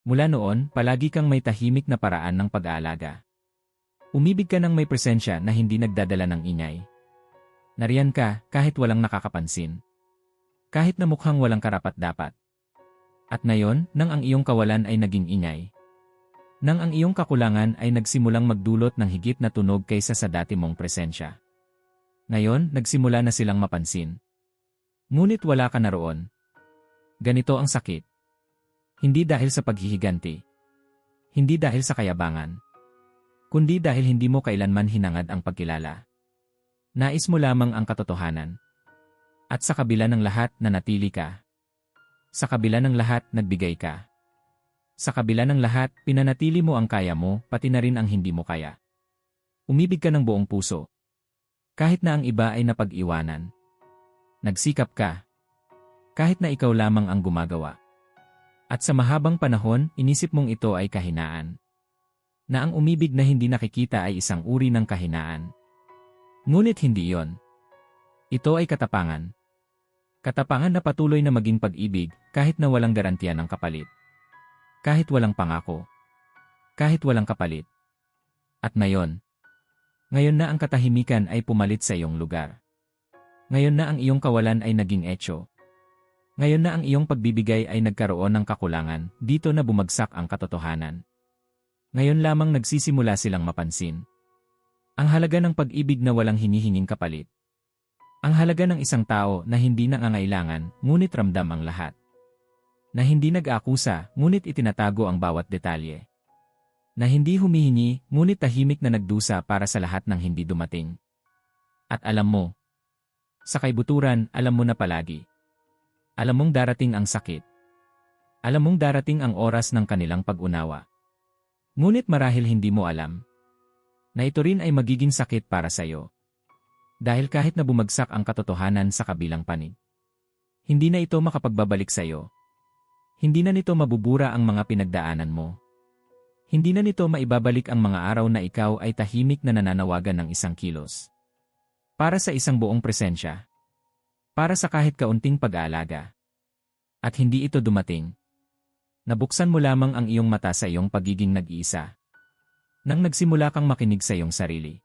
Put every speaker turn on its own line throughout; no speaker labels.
Mula noon, palagi kang may tahimik na paraan ng pag-aalaga. Umibig ka ng may presensya na hindi nagdadala ng ingay. Nariyan ka kahit walang nakakapansin. Kahit na mukhang walang karapat-dapat. At ngayon, nang ang iyong kawalan ay naging ingay. Nang ang iyong kakulangan ay nagsimulang magdulot ng higit na tunog kaysa sa dati mong presensya. Ngayon, nagsimula na silang mapansin. Ngunit wala ka na roon. Ganito ang sakit. Hindi dahil sa paghihiganti. Hindi dahil sa kayabangan. Kundi dahil hindi mo kailanman hinangad ang pagkilala. Nais mo lamang ang katotohanan. At sa kabila ng lahat, nanatili ka. Sa kabila ng lahat, nagbigay ka. Sa kabila ng lahat, pinanatili mo ang kaya mo, pati na rin ang hindi mo kaya. Umibig ka ng buong puso. Kahit na ang iba ay napag-iwanan. Nagsikap ka. Kahit na ikaw lamang ang gumagawa. At sa mahabang panahon, inisip mong ito ay kahinaan. Na ang umibig na hindi nakikita ay isang uri ng kahinaan. Ngunit hindi yon. Ito ay katapangan. Katapangan na patuloy na maging pag-ibig kahit na walang garantiya ng kapalit. Kahit walang pangako. Kahit walang kapalit. At ngayon, ngayon na ang katahimikan ay pumalit sa iyong lugar. Ngayon na ang iyong kawalan ay naging etyo. Ngayon na ang iyong pagbibigay ay nagkaroon ng kakulangan, dito na bumagsak ang katotohanan. Ngayon lamang nagsisimula silang mapansin. Ang halaga ng pag-ibig na walang hinihinging kapalit. Ang halaga ng isang tao na hindi nangangailangan, ngunit ramdam ang lahat. Na hindi nag-aakusa, ngunit itinatago ang bawat detalye. Na hindi humihingi, ngunit tahimik na nagdusa para sa lahat ng hindi dumating. At alam mo, sa kaibuturan, alam mo na palagi. Alam mong darating ang sakit. Alam mong darating ang oras ng kanilang pag-unawa. Ngunit marahil hindi mo alam na ito rin ay magiging sakit para sa iyo. Dahil kahit na bumagsak ang katotohanan sa kabilang panig, hindi na ito makapagbabalik sa iyo. Hindi na nito mabubura ang mga pinagdaanan mo. Hindi na nito maibabalik ang mga araw na ikaw ay tahimik na nananawagan ng isang kilos. Para sa isang buong presensya. Para sa kahit kaunting pag-aalaga. At hindi ito dumating. Nabuksan mo lamang ang iyong mata sa iyong pagiging nag-iisa. Nang nagsimula kang makinig sa iyong sarili.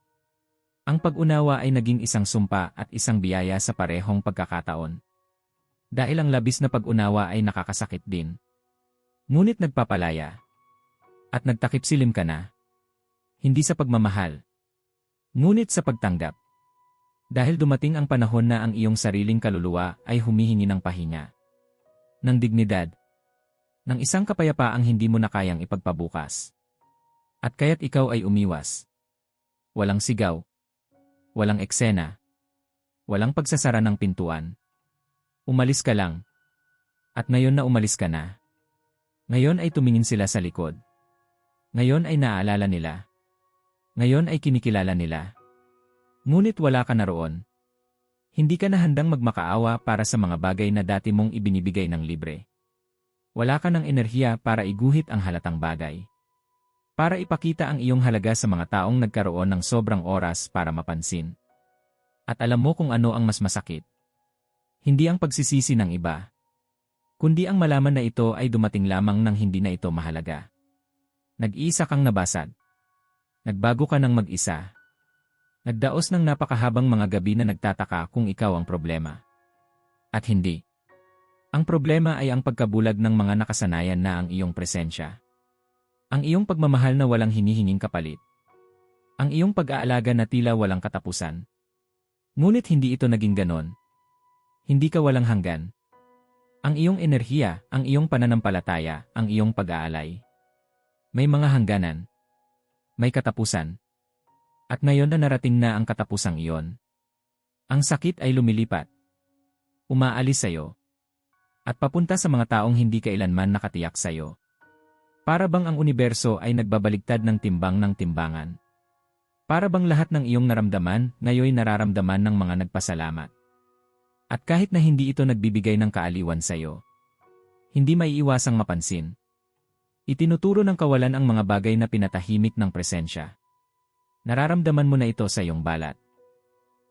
Ang pag-unawa ay naging isang sumpa at isang biyaya sa parehong pagkakataon. Dahil ang labis na pag-unawa ay nakakasakit din. Ngunit nagpapalaya. At nagtakip silim ka na. Hindi sa pagmamahal. Ngunit sa pagtanggap. Dahil dumating ang panahon na ang iyong sariling kaluluwa ay humihingi ng pahinga. Ng dignidad. Ng isang kapayapaang hindi mo na kayang ipagpabukas. At kaya't ikaw ay umiwas. Walang sigaw, Walang eksena. Walang pagsasara ng pintuan. Umalis ka lang. At ngayon na umalis ka na. Ngayon ay tumingin sila sa likod. Ngayon ay naaalala nila. Ngayon ay kinikilala nila. Ngunit wala ka na roon. Hindi ka na handang magmakaawa para sa mga bagay na dati mong ibinibigay ng libre. Wala ka ng enerhiya para iguhit ang halatang bagay. Para ipakita ang iyong halaga sa mga taong nagkaroon ng sobrang oras para mapansin. At alam mo kung ano ang mas masakit. Hindi ang pagsisisi ng iba. Kundi ang malaman na ito ay dumating lamang nang hindi na ito mahalaga. Nag-iisa kang nabasad. Nagbago ka ng mag-isa. Nagdaos ng napakahabang mga gabi na nagtataka kung ikaw ang problema. At hindi. Ang problema ay ang pagkabulag ng mga nakasanayan na ang iyong presensya. Ang iyong pagmamahal na walang hinihinging kapalit. Ang iyong pag-aalaga na tila walang katapusan. Ngunit hindi ito naging ganon. Hindi ka walang hanggan. Ang iyong enerhiya, ang iyong pananampalataya, ang iyong pag-aalay. May mga hangganan. May katapusan. At ngayon na narating na ang katapusang iyon. Ang sakit ay lumilipat. Umaalis sa'yo. At papunta sa mga taong hindi kailanman nakatiyak sa'yo. Para bang ang universo ay nagbabaligtad ng timbang ng timbangan? Para bang lahat ng iyong naramdaman, ngayoy nararamdaman ng mga nagpasalamat? At kahit na hindi ito nagbibigay ng kaaliwan sa iyo, hindi maiiwasang mapansin. Itinuturo ng kawalan ang mga bagay na pinatahimik ng presensya. Nararamdaman mo na ito sa iyong balat.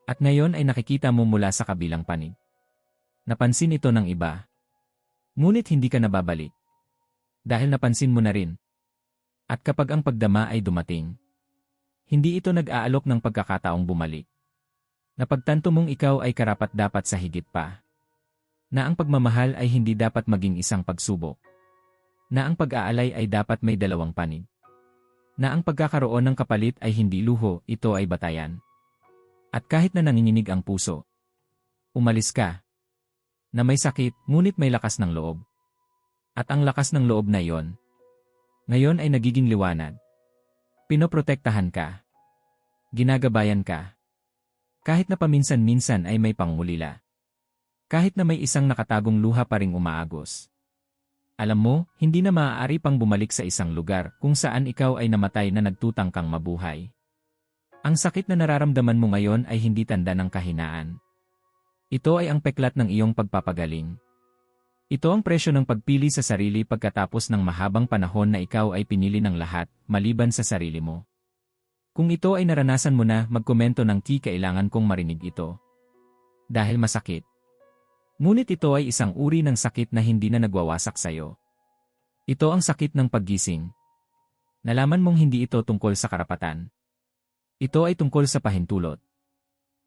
At ngayon ay nakikita mo mula sa kabilang panig. Napansin ito ng iba. Ngunit hindi ka nababalik. Dahil napansin mo na rin. At kapag ang pagdama ay dumating, hindi ito nag-aalok ng pagkakataong bumalik. Napagtanto mong ikaw ay karapat-dapat sa higit pa. Na ang pagmamahal ay hindi dapat maging isang pagsubok. Na ang pag-aalay ay dapat may dalawang panig. Na ang pagkakaroon ng kapalit ay hindi luho, ito ay batayan. At kahit na nanginginig ang puso, umalis ka. Na may sakit, ngunit may lakas ng loob. At ang lakas ng loob na iyon, ngayon ay nagiging liwanag. Pinoprotektahan ka. Ginagabayan ka. Kahit na paminsan-minsan ay may pangulila. Kahit na may isang nakatagong luha pa ring umaagos. Alam mo, hindi na maaari pang bumalik sa isang lugar kung saan ikaw ay namatay na nagtutang kang mabuhay. Ang sakit na nararamdaman mo ngayon ay hindi tanda ng kahinaan. Ito ay ang peklat ng iyong pagpapagaling. Ito ang presyo ng pagpili sa sarili pagkatapos ng mahabang panahon na ikaw ay pinili ng lahat, maliban sa sarili mo. Kung ito ay naranasan mo na, magkomento ng ki kailangan kong marinig ito. Dahil masakit. Ngunit ito ay isang uri ng sakit na hindi na nagwawasak sa'yo. Ito ang sakit ng paggising. Nalaman mong hindi ito tungkol sa karapatan. Ito ay tungkol sa pahintulot.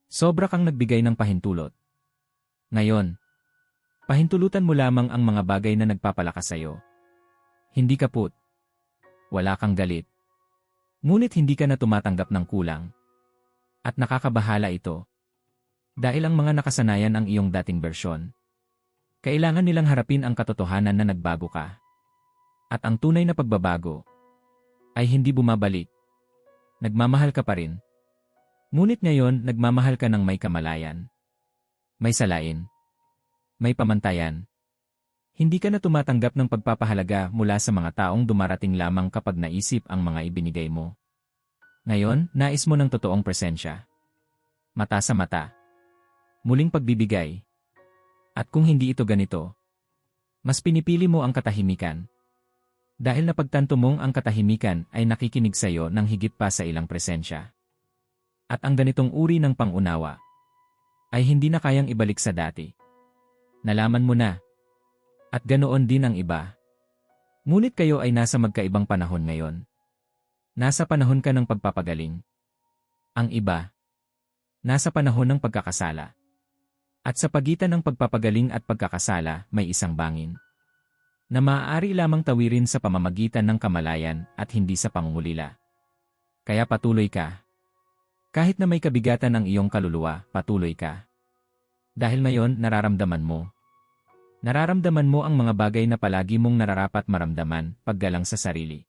Sobra kang nagbigay ng pahintulot. Ngayon, Pahintulutan mo lamang ang mga bagay na nagpapalakas sa'yo. Hindi ka put. Wala kang galit. Ngunit hindi ka na tumatanggap ng kulang. At nakakabahala ito. Dahil ang mga nakasanayan ang iyong dating bersyon. Kailangan nilang harapin ang katotohanan na nagbago ka. At ang tunay na pagbabago ay hindi bumabalik. Nagmamahal ka pa rin. Ngunit ngayon, nagmamahal ka ng may kamalayan. May salain may pamantayan. Hindi ka na tumatanggap ng pagpapahalaga mula sa mga taong dumarating lamang kapag naisip ang mga ibinigay mo. Ngayon, nais mo ng totoong presensya. Mata sa mata. Muling pagbibigay. At kung hindi ito ganito, mas pinipili mo ang katahimikan. Dahil napagtanto mong ang katahimikan ay nakikinig sa iyo ng higit pa sa ilang presensya. At ang ganitong uri ng pangunawa ay hindi na kayang ibalik sa dati. Nalaman mo na. At ganoon din ang iba. Ngunit kayo ay nasa magkaibang panahon ngayon. Nasa panahon ka ng pagpapagaling. Ang iba. Nasa panahon ng pagkakasala. At sa pagitan ng pagpapagaling at pagkakasala, may isang bangin. Na maaari lamang tawirin sa pamamagitan ng kamalayan at hindi sa pangungulila. Kaya patuloy ka. Kahit na may kabigatan ang iyong kaluluwa, patuloy ka. Dahil mayon nararamdaman mo. Nararamdaman mo ang mga bagay na palagi mong nararapat maramdaman, paggalang sa sarili.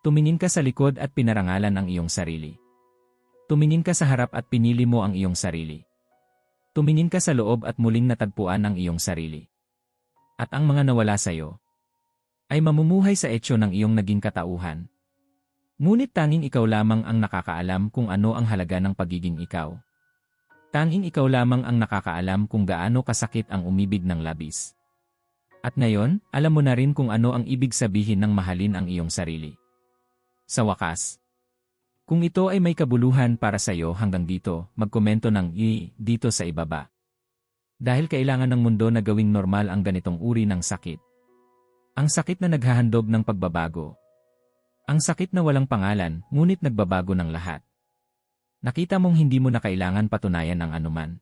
Tumingin ka sa likod at pinarangalan ang iyong sarili. Tumingin ka sa harap at pinili mo ang iyong sarili. Tumingin ka sa loob at muling natagpuan ang iyong sarili. At ang mga nawala sa iyo ay mamumuhay sa etsyo ng iyong naging katauhan. Ngunit tanging ikaw lamang ang nakakaalam kung ano ang halaga ng pagiging ikaw. Tanging ikaw lamang ang nakakaalam kung gaano kasakit ang umibig ng labis. At ngayon, alam mo na rin kung ano ang ibig sabihin ng mahalin ang iyong sarili. Sa wakas, kung ito ay may kabuluhan para sa iyo hanggang dito, magkomento ng i dito sa ibaba. Dahil kailangan ng mundo na gawing normal ang ganitong uri ng sakit. Ang sakit na naghahandog ng pagbabago. Ang sakit na walang pangalan, ngunit nagbabago ng lahat. Nakita mong hindi mo na kailangan patunayan ang anuman.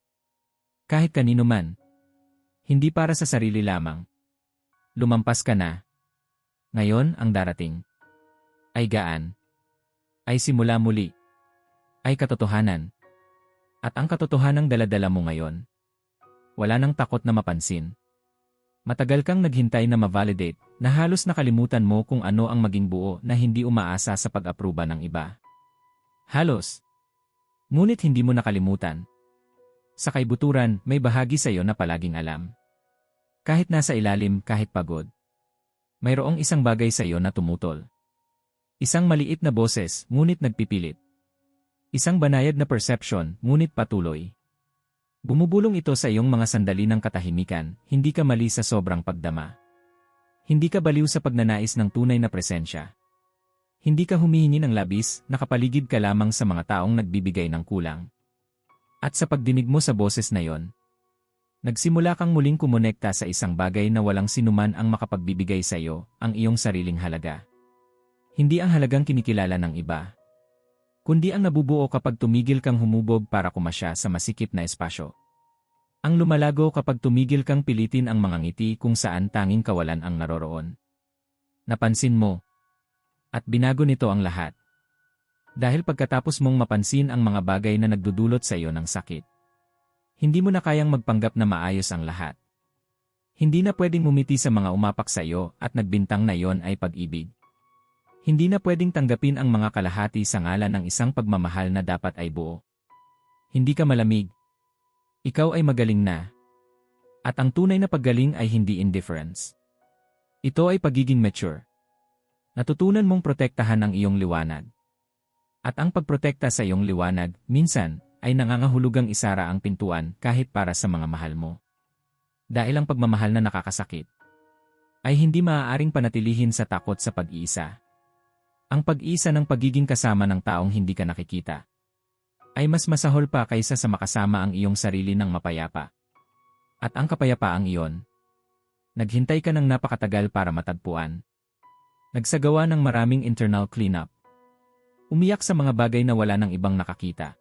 Kahit kanino man. Hindi para sa sarili lamang. Lumampas ka na. Ngayon ang darating. Ay gaan. Ay simula muli. Ay katotohanan. At ang katotohanang daladala mo ngayon. Wala nang takot na mapansin. Matagal kang naghintay na ma-validate na halos nakalimutan mo kung ano ang maging buo na hindi umaasa sa pag-aproba ng iba. Halos. Ngunit hindi mo nakalimutan. Sa kaibuturan, may bahagi sa iyo na palaging alam. Kahit nasa ilalim, kahit pagod. Mayroong isang bagay sa iyo na tumutol. Isang maliit na boses, ngunit nagpipilit. Isang banayad na perception, ngunit patuloy. Bumubulong ito sa iyong mga sandali ng katahimikan, hindi ka mali sa sobrang pagdama. Hindi ka baliw sa pagnanais ng tunay na presensya. Hindi ka humihingi ng labis, nakapaligid ka lamang sa mga taong nagbibigay ng kulang. At sa pagdinig mo sa boses na yon, Nagsimula kang muling kumonekta sa isang bagay na walang sinuman ang makapagbibigay sa iyo, ang iyong sariling halaga. Hindi ang halagang kinikilala ng iba. Kundi ang nabubuo kapag tumigil kang humubog para kumasya sa masikip na espasyo. Ang lumalago kapag tumigil kang pilitin ang mga ngiti kung saan tanging kawalan ang naroroon. Napansin mo. At binago nito ang lahat. Dahil pagkatapos mong mapansin ang mga bagay na nagdudulot sa iyo ng sakit. Hindi mo na kayang magpanggap na maayos ang lahat. Hindi na pwedeng umiti sa mga umapak sa iyo at nagbintang na iyon ay pag-ibig. Hindi na pwedeng tanggapin ang mga kalahati sa ngalan ng isang pagmamahal na dapat ay buo. Hindi ka malamig, ikaw ay magaling na. At ang tunay na paggaling ay hindi indifference. Ito ay pagiging mature. Natutunan mong protektahan ang iyong liwanag. At ang pagprotekta sa iyong liwanag, minsan, ay nangangahulugang isara ang pintuan kahit para sa mga mahal mo. Dahil ang pagmamahal na nakakasakit, ay hindi maaaring panatilihin sa takot sa pag-iisa. Ang pag-iisa ng pagiging kasama ng taong hindi ka nakikita ay mas masahol pa kaysa sa makasama ang iyong sarili ng mapayapa. At ang kapayapaang iyon, naghintay ka ng napakatagal para matagpuan. Nagsagawa ng maraming internal cleanup. Umiyak sa mga bagay na wala ng ibang nakakita.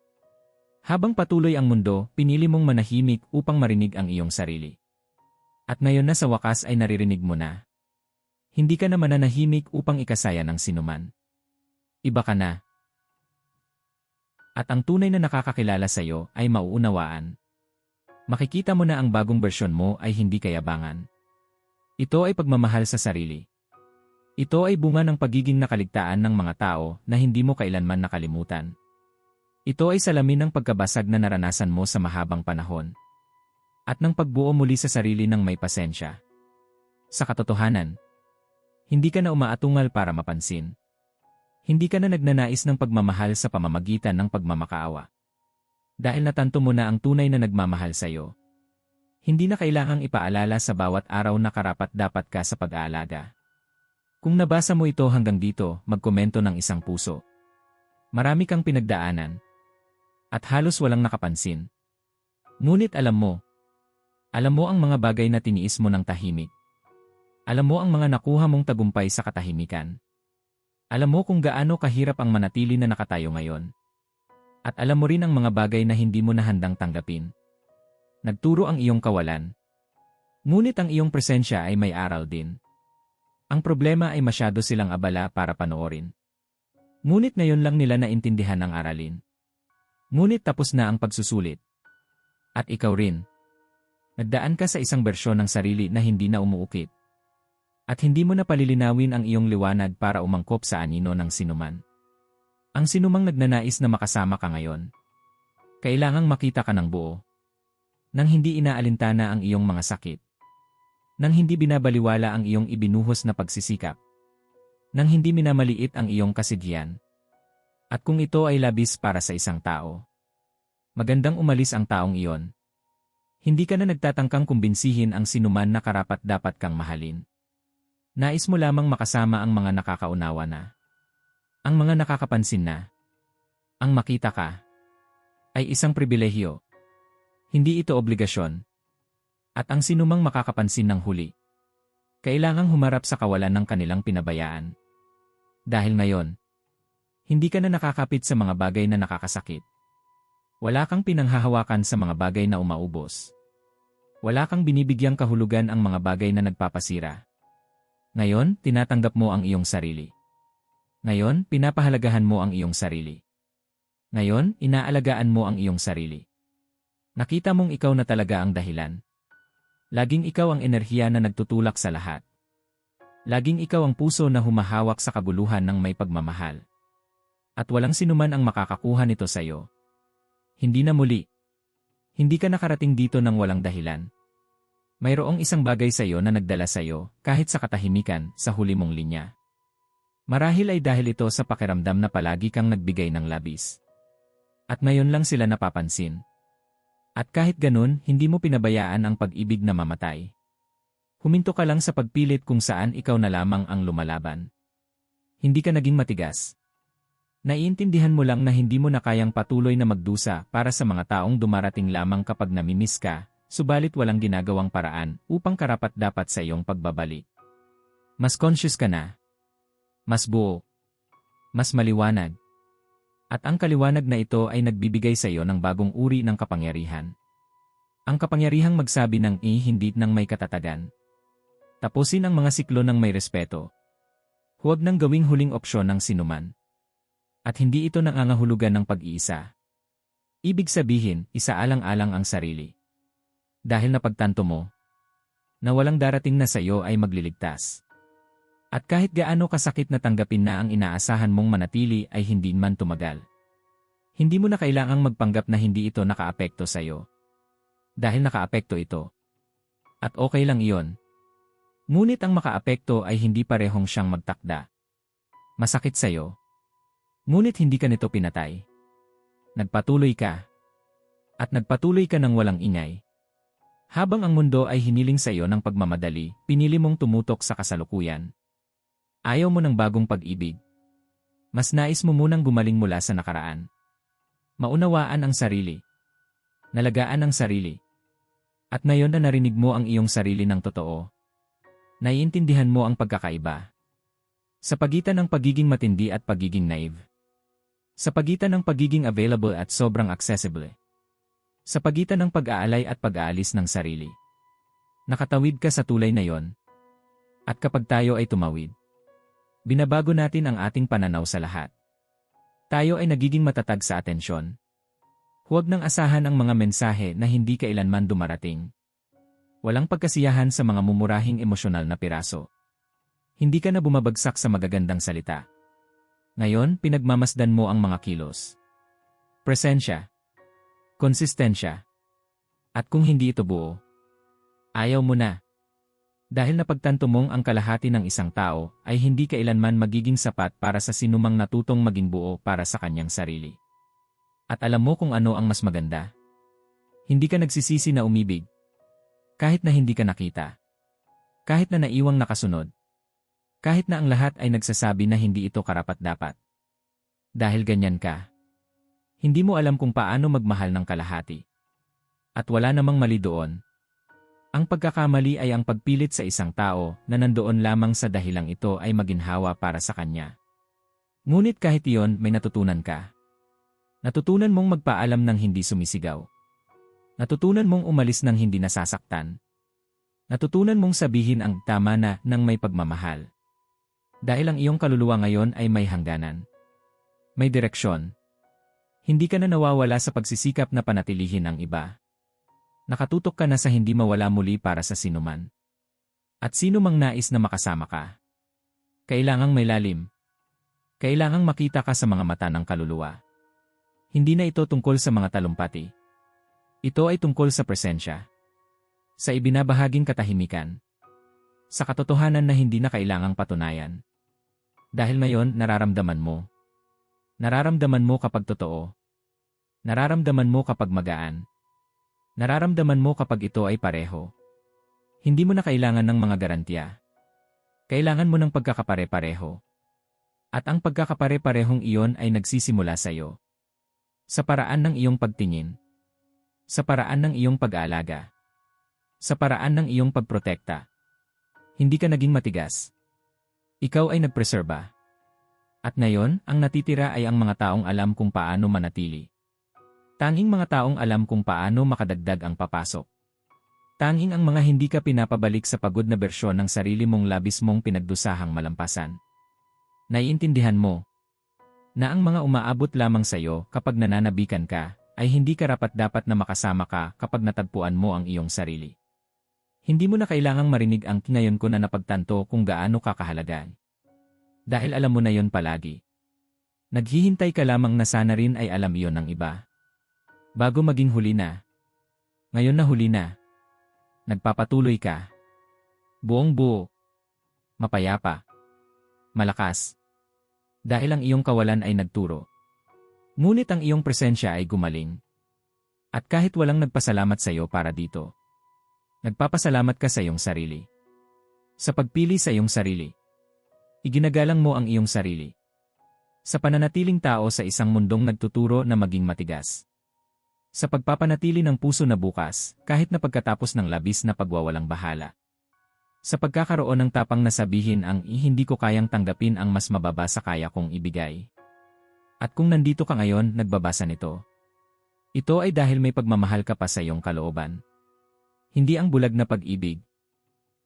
Habang patuloy ang mundo, pinili mong manahimik upang marinig ang iyong sarili. At ngayon na sa wakas ay naririnig mo na. Hindi ka na mananahimik upang ikasaya ng sinuman. Iba ka na. At ang tunay na nakakakilala sa iyo ay mauunawaan. Makikita mo na ang bagong bersyon mo ay hindi kayabangan. Ito ay pagmamahal sa sarili. Ito ay bunga ng pagiging nakaligtaan ng mga tao na hindi mo kailanman nakalimutan. Ito ay salamin ng pagkabasag na naranasan mo sa mahabang panahon. At ng pagbuo muli sa sarili ng may pasensya. Sa katotohanan, hindi ka na umaatungal para mapansin. Hindi ka na nagnanais ng pagmamahal sa pamamagitan ng pagmamakaawa. Dahil natanto mo na ang tunay na nagmamahal sa iyo. Hindi na kailangang ipaalala sa bawat araw na karapat dapat ka sa pag-aalaga. Kung nabasa mo ito hanggang dito, magkomento ng isang puso. Marami kang pinagdaanan. At halos walang nakapansin. Ngunit alam mo, alam mo ang mga bagay na tiniis mo ng tahimik. Alam mo ang mga nakuha mong tagumpay sa katahimikan. Alam mo kung gaano kahirap ang manatili na nakatayo ngayon. At alam mo rin ang mga bagay na hindi mo na handang tanggapin. Nagturo ang iyong kawalan. Ngunit ang iyong presensya ay may aral din. Ang problema ay masyado silang abala para panoorin. Ngunit ngayon lang nila naintindihan ang aralin. Ngunit tapos na ang pagsusulit. At ikaw rin. Nagdaan ka sa isang bersyon ng sarili na hindi na umuukit. At hindi mo na palilinawin ang iyong liwanag para umangkop sa anino ng sinuman. Ang sinumang nagnanais na makasama ka ngayon. Kailangang makita ka ng buo. Nang hindi inaalintana ang iyong mga sakit. Nang hindi binabaliwala ang iyong ibinuhos na pagsisikap. Nang hindi minamaliit ang iyong kasigyan. At kung ito ay labis para sa isang tao. Magandang umalis ang taong iyon. Hindi ka na nagtatangkang kumbinsihin ang sinuman na karapat dapat kang mahalin. Nais mo lamang makasama ang mga nakakaunawa na. Ang mga nakakapansin na. Ang makita ka. Ay isang pribilehyo. Hindi ito obligasyon. At ang sinumang makakapansin ng huli. Kailangang humarap sa kawalan ng kanilang pinabayaan. Dahil ngayon, hindi ka na nakakapit sa mga bagay na nakakasakit. Wala kang pinanghahawakan sa mga bagay na umaubos. Wala kang binibigyang kahulugan ang mga bagay na nagpapasira. Ngayon, tinatanggap mo ang iyong sarili. Ngayon, pinapahalagahan mo ang iyong sarili. Ngayon, inaalagaan mo ang iyong sarili. Nakita mong ikaw na talaga ang dahilan. Laging ikaw ang enerhiya na nagtutulak sa lahat. Laging ikaw ang puso na humahawak sa kaguluhan ng may pagmamahal. At walang sinuman ang makakakuha nito sa iyo. Hindi na muli. Hindi ka nakarating dito ng walang dahilan. Mayroong isang bagay sa iyo na nagdala sa iyo, kahit sa katahimikan, sa huli mong linya. Marahil ay dahil ito sa pakiramdam na palagi kang nagbigay ng labis. At ngayon lang sila napapansin. At kahit ganun, hindi mo pinabayaan ang pag-ibig na mamatay. Huminto ka lang sa pagpilit kung saan ikaw na lamang ang lumalaban. Hindi ka naging matigas. Naiintindihan mo lang na hindi mo na kayang patuloy na magdusa para sa mga taong dumarating lamang kapag namimiss ka, subalit walang ginagawang paraan upang karapat-dapat sa iyong pagbabalik. Mas conscious ka na. Mas buo. Mas maliwanag. At ang kaliwanag na ito ay nagbibigay sa iyo ng bagong uri ng kapangyarihan. Ang kapangyarihang magsabi ng i hindi ng may katatagan. Tapusin ang mga siklo ng may respeto. Huwag nang gawing huling opsyon ng sinuman. At hindi ito nangangahulugan ng pag-iisa. Ibig sabihin, isaalang-alang ang sarili. Dahil napagtanto mo, na walang darating na sa iyo ay magliligtas. At kahit gaano kasakit na tanggapin na ang inaasahan mong manatili ay hindi man tumagal. Hindi mo na kailangang magpanggap na hindi ito nakaapekto sa iyo. Dahil nakaapekto ito. At okay lang iyon. Ngunit ang makaapekto ay hindi parehong siyang magtakda. Masakit sa iyo. Ngunit hindi ka nito pinatay. Nagpatuloy ka. At nagpatuloy ka ng walang ingay. Habang ang mundo ay hiniling sa iyo ng pagmamadali, pinili mong tumutok sa kasalukuyan. Ayaw mo ng bagong pag-ibig. Mas nais mo munang gumaling mula sa nakaraan. Maunawaan ang sarili. Nalagaan ang sarili. At ngayon na narinig mo ang iyong sarili ng totoo. Naiintindihan mo ang pagkakaiba. Sa pagitan ng pagiging matindi at pagiging naive. Sa pagitan ng pagiging available at sobrang accessible. Sa pagitan ng pag-aalay at pag-aalis ng sarili. Nakatawid ka sa tulay na yon. At kapag tayo ay tumawid, Binabago natin ang ating pananaw sa lahat. Tayo ay nagiging matatag sa atensyon. Huwag nang asahan ang mga mensahe na hindi kailanman dumarating. Walang pagkasiyahan sa mga mumurahing emosyonal na piraso. Hindi ka na bumabagsak sa magagandang salita. Ngayon, pinagmamasdan mo ang mga kilos. Presensya. Konsistensya. At kung hindi ito buo, ayaw mo na. Dahil napagtanto mong ang kalahati ng isang tao ay hindi kailanman magiging sapat para sa sinumang natutong maging buo para sa kanyang sarili. At alam mo kung ano ang mas maganda? Hindi ka nagsisisi na umibig. Kahit na hindi ka nakita. Kahit na naiwang nakasunod. Kahit na ang lahat ay nagsasabi na hindi ito karapat-dapat. Dahil ganyan ka. Hindi mo alam kung paano magmahal ng kalahati. At wala namang mali doon, ang pagkakamali ay ang pagpilit sa isang tao na nandoon lamang sa dahilang ito ay maginhawa para sa kanya. Ngunit kahit iyon, may natutunan ka. Natutunan mong magpaalam ng hindi sumisigaw. Natutunan mong umalis ng hindi nasasaktan. Natutunan mong sabihin ang tama na ng may pagmamahal. Dahil ang iyong kaluluwa ngayon ay may hangganan. May direksyon. Hindi ka na nawawala sa pagsisikap na panatilihin ang iba. Nakatutok ka na sa hindi mawala muli para sa sinuman. At sino mang nais na makasama ka. Kailangang may lalim. Kailangang makita ka sa mga mata ng kaluluwa. Hindi na ito tungkol sa mga talumpati. Ito ay tungkol sa presensya. Sa ibinabahaging katahimikan. Sa katotohanan na hindi na kailangang patunayan. Dahil ngayon nararamdaman mo. Nararamdaman mo kapag totoo. Nararamdaman mo kapag magaan. Nararamdaman mo kapag ito ay pareho. Hindi mo na kailangan ng mga garantiya. Kailangan mo ng pagkakapare-pareho. At ang pagkakapare-parehong iyon ay nagsisimula sa iyo. Sa paraan ng iyong pagtingin. Sa paraan ng iyong pag-aalaga. Sa paraan ng iyong pagprotekta. Hindi ka naging matigas. Ikaw ay nagpreserba. At ngayon, ang natitira ay ang mga taong alam kung paano manatili. Tanging mga taong alam kung paano makadagdag ang papasok. Tanging ang mga hindi ka pinapabalik sa pagod na bersyon ng sarili mong labis mong pinagdusahang malampasan. Naiintindihan mo na ang mga umaabot lamang sa iyo kapag nananabikan ka ay hindi karapat dapat na makasama ka kapag natagpuan mo ang iyong sarili. Hindi mo na kailangang marinig ang ngayon ko na napagtanto kung gaano ka kahalaga. Dahil alam mo na yon palagi. Naghihintay ka lamang na sana rin ay alam iyon ng iba. Bago maging huli na. Ngayon na huli na. Nagpapatuloy ka. Buong buo. Mapayapa. Malakas. Dahil ang iyong kawalan ay nagturo. Ngunit ang iyong presensya ay gumaling. At kahit walang nagpasalamat sa iyo para dito, nagpapasalamat ka sa iyong sarili. Sa pagpili sa iyong sarili. Iginagalang mo ang iyong sarili. Sa pananatiling tao sa isang mundong nagtuturo na maging matigas. Sa pagpapanatili ng puso na bukas, kahit na pagkatapos ng labis na pagwawalang bahala. Sa pagkakaroon ng tapang na sabihin ang "I, hindi ko kayang tanggapin ang mas mababa sa kaya kong ibigay. At kung nandito ka ngayon, nagbabasa nito. Ito ay dahil may pagmamahal ka pa sa iyong kalooban. Hindi ang bulag na pag-ibig,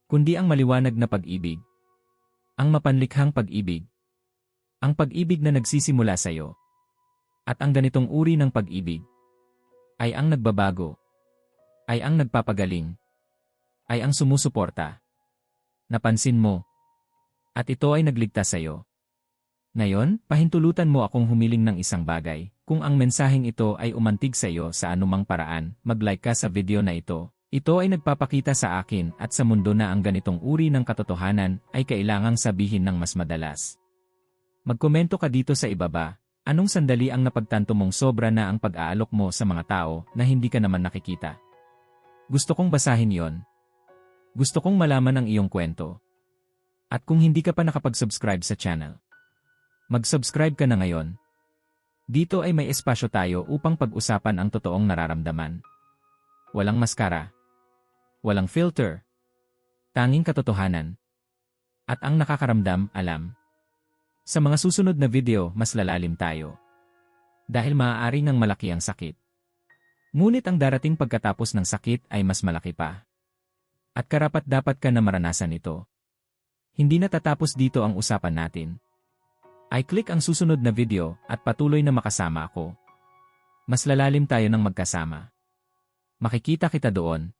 kundi ang maliwanag na pag-ibig. Ang mapanlikhang pag-ibig. Ang pag-ibig na nagsisimula sa iyo. At ang ganitong uri ng pag-ibig ay ang nagbabago, ay ang nagpapagaling, ay ang sumusuporta. Napansin mo. At ito ay nagligtas sa iyo. Ngayon, pahintulutan mo akong humiling ng isang bagay. Kung ang mensaheng ito ay umantig sa iyo sa anumang paraan, mag-like ka sa video na ito. Ito ay nagpapakita sa akin at sa mundo na ang ganitong uri ng katotohanan ay kailangang sabihin ng mas madalas. Magkomento ka dito sa ibaba, anong sandali ang napagtanto mong sobra na ang pag-aalok mo sa mga tao na hindi ka naman nakikita? Gusto kong basahin yon. Gusto kong malaman ang iyong kwento. At kung hindi ka pa nakapag-subscribe sa channel, mag-subscribe ka na ngayon. Dito ay may espasyo tayo upang pag-usapan ang totoong nararamdaman. Walang maskara. Walang filter. Tanging katotohanan. At ang nakakaramdam, alam. Sa mga susunod na video, mas lalalim tayo. Dahil maaari ng malaki ang sakit. Ngunit ang darating pagkatapos ng sakit ay mas malaki pa. At karapat dapat ka na maranasan ito. Hindi na tatapos dito ang usapan natin. I-click ang susunod na video at patuloy na makasama ako. Mas lalalim tayo ng magkasama. Makikita kita doon.